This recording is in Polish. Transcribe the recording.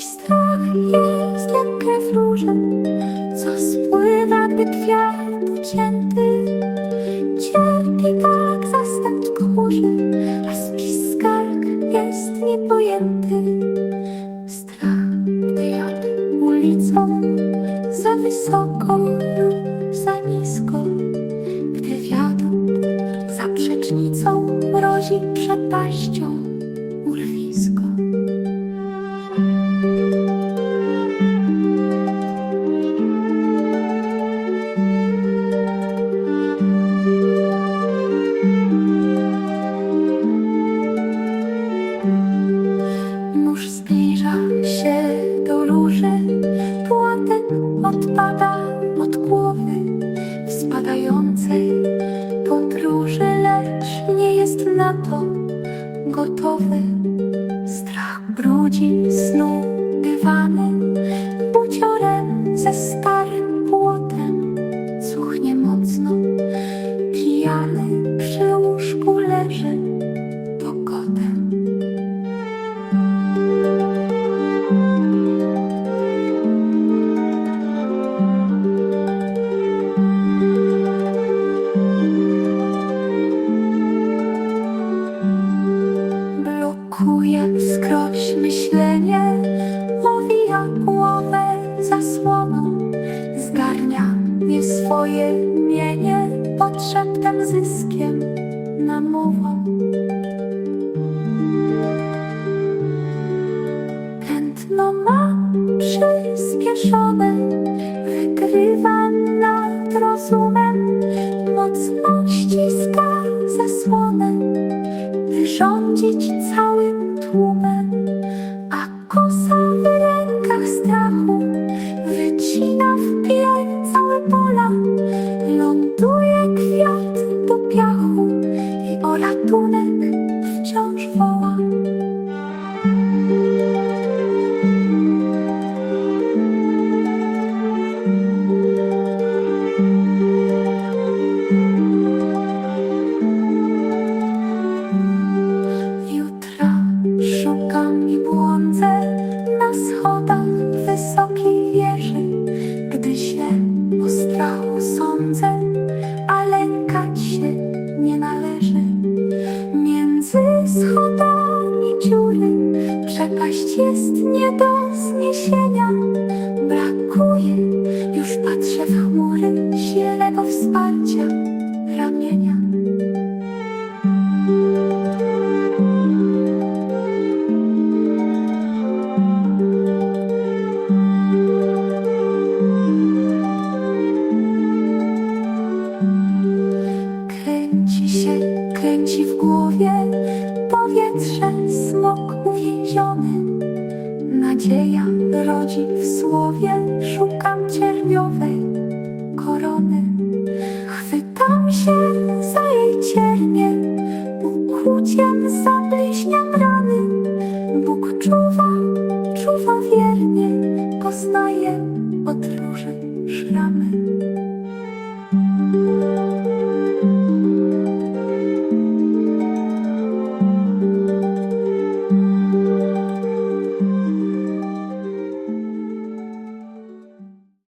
Dziś strach jest jak krew co spływa, gdy kwiat ucięty. Cierpi tak zastęp chórzy, a spis skarg jest niepojęty. Strach, gdy jadę ulicą, za wysoko lub za nisko, gdy wiatr za przecznicą mrozi przepaścią. Zbliża się do róży, płotek odpada od głowy w spadającej podróży, lecz nie jest na to gotowy. Strach brudzi snu dywany, buciorem ze starym płotem, cuchnie mocno, pijany wskroś myślenie, owija głowę zasłoną, zgarnia nie swoje mienie pod szeptem zyskiem namową. Tętno ma przyspieszone, wygrywa nad rozumem, mocno ściska zasłonę wyrządzić całym tłumem, sądzę, a lękać się nie należy. Między schodami dziury przepaść jest nie do zniesienia. Brakuje, już patrzę w chmury silnego wsparcia powietrze, smok uwięziony. Nadzieja rodzi w słowie, szukam cierwiowej korony. Chwytam się za jej ciernie, ukłuciem zabliźniam rany. Bóg czuwa, czuwa wiernie, poznaje od róży szramy.